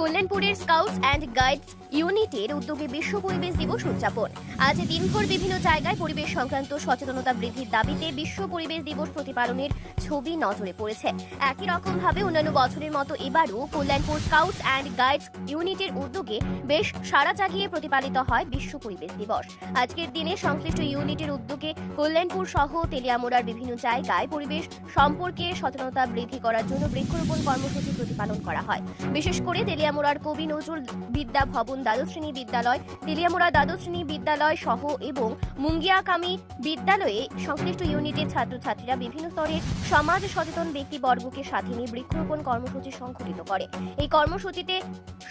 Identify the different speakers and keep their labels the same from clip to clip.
Speaker 1: কল্যাণপুরের scouts and guides ইউনিটের উদ্যোগে বিশ্ব পরিবেশ দিবস উদযাপন। আজ দিনভর বিভিন্ন জায়গায় পরিবেশ সংক্রান্ত সচেতনতা বৃদ্ধির দাবিতে বিশ্ব পরিবেশ দিবস প্রতিপালনের ছবি নজরে পড়েছে। একই রকম ভাবে অন্যান্য বছরের মতো এবারও কল্যাণপুর স্কাউটস অ্যান্ড গাইডস ইউনিটের উদ্যোগে বেশ সারা জাগিয়ে প্রতিপালিত হয় বিশ্ব পরিবেশ দিবস। আজকের দিনে সংশ্লিষ্ট ইউনিটের উদ্যোগে কল্যাণপুর সহ তেলিয়ামোড়ার বিভিন্ন জায়গায় পরিবেশ সম্পর্কে সচেতনতা বৃদ্ধি করার জন্য বৃক্ষরোপণ কর্মসূচি প্রতিপালন করা হয়। বিশেষ করে তেলিয়ামোড়ার কবি নজরুল বিদ্যা ভবন দ্বাদশ শ্রেণি বিদ্যালয় তেলিয়ামোড়া দ্বাদশ শ্রেণি বিদ্যালয় সহ এবং মুঙ্গিয়াকামি বিদ্যালয়ে সংশ্লিষ্ট ইউনিটের ছাত্রছাত্রীরা বিভিন্ন স্তরের সমাজ সচেতন ব্যক্তিবর্গকে সাথে নিয়ে বৃক্ষরোপণ কর্মসূচি সংঘটিত করে। এই কর্মসূচিতে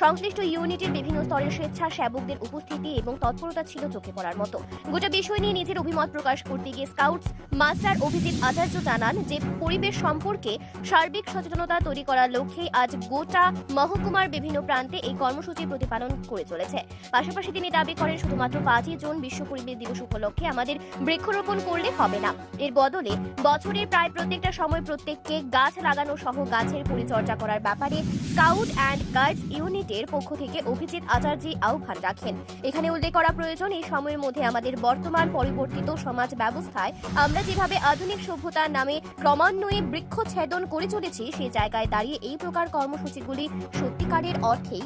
Speaker 1: সংশ্লিষ্ট ইউনিটের বিভিন্ন স্তরের স্বেচ্ছাসেবকদের উপস্থিতি এবং তৎপরতা ছিল চোখে পড়ার মতো। গোটা বিষয় নিয়ে নিজের অভিমত প্রকাশ করতে গিয়ে স্কাউটস মাস্টার অভিজিৎ আচার্য জানান যে, পরিবেশ সম্পর্কে সার্বিক সচেতনতা তৈরি করার লক্ষ্যে আজ গোটা মহকুমার বিভিন্ন প্রান্তে এই কর্মসূচি প্রতিপালন করে চলেছে। পাশাপাশি তিনি দাবি করেন, শুধুমাত্র পাঁচই জুন বিশ্ব পরিবেশ দিবস উপলক্ষে আমাদের বৃক্ষরোপণ করলে হবে না। এর বদলে বছরের প্রায় প্রত্যেকটা সময় প্রত্যেককে গাছ লাগানো সহ গাছের পরিচর্যা করার ব্যাপারে স্কাউট অ্যান্ড গাইডস ইউনিটের পক্ষ থেকে অভিজিৎ আচার্য আহ্বান রাখেন। এখানে উল্লেখ করা প্রয়োজন, এই সময়ের মধ্যে আমাদের বর্তমান পরিবর্তিত সমাজ ব্যবস্থায় আমরা যেভাবে আধুনিক সভ্যতার নামে ক্রমান্বয়ে বৃক্ষ ছেদন করে চলেছি সেই জায়গায় দাঁড়িয়ে এই প্রকার কর্মসূচিগুলি সত্যিকারের অর্থেই